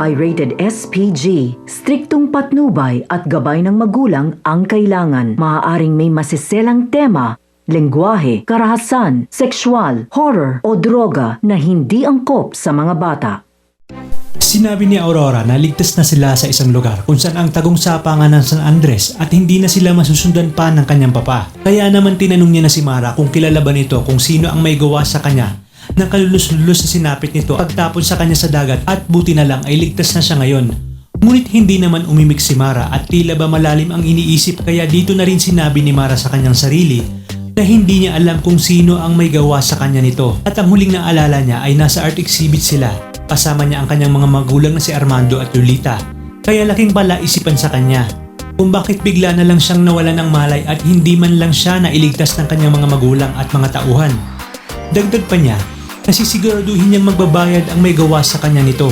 ay rated SPG. Striktong patnubay at gabay ng magulang ang kailangan. Maaaring may masiselang tema, lengguwahe, karahasan, sexual, horror o droga na hindi angkop sa mga bata. Sinabi ni Aurora na ligtas na sila sa isang lugar kung saan ang tagong sapangan ng San Andres at hindi na sila masusundan pa ng kanyang papa. Kaya naman tinanong niya na si Mara kung kilala ba nito kung sino ang may gawa sa kanya ng kalulus-lulus na sinapit nito pagtapon sa kanya sa dagat at buti na lang ay ligtas na siya ngayon. Ngunit hindi naman umimik si Mara at tila ba malalim ang iniisip kaya dito na rin sinabi ni Mara sa kanyang sarili na hindi niya alam kung sino ang may gawa sa kanya nito. At ang huling naalala niya ay nasa art exhibit sila. Kasama niya ang kanyang mga magulang na si Armando at Lolita. Kaya laking pala isipan sa kanya. Kung bakit bigla na lang siyang nawalan ng malay at hindi man lang siya nailigtas ng kanyang mga magulang at mga tauhan. Dagdag pa niya, nasisiguraduhin niyang magbabayad ang may gawa sa kanya nito.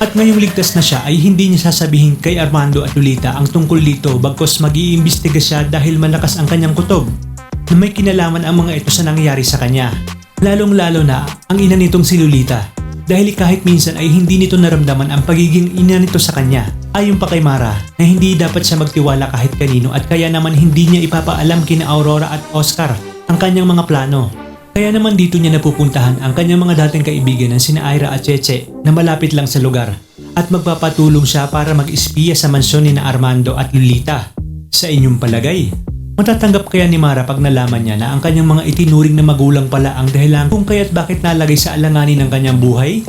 At ngayong ligtas na siya ay hindi niya sasabihin kay Armando at Lolita ang tungkol dito bagkos mag-iimbestiga siya dahil malakas ang kanyang kutob na may kinalaman ang mga ito sa nangyayari sa kanya. Lalong lalo na ang ina nitong si Lolita dahil kahit minsan ay hindi nito naramdaman ang pagiging ina nito sa kanya. Ayon pa kay Mara na hindi dapat siya magtiwala kahit kanino at kaya naman hindi niya ipapaalam kina Aurora at Oscar ang kanyang mga plano. Kaya naman dito niya napupuntahan ang kanyang mga dating kaibigan ng sina Ira at Cheche na malapit lang sa lugar at magpapatulong siya para mag-espiya sa mansyon ni na Armando at Lolita. Sa inyong palagay, matatanggap kaya ni Mara pag nalaman niya na ang kanyang mga itinuring na magulang pala ang dahilan kung kaya't bakit nalagay sa alanganin ng kanyang buhay?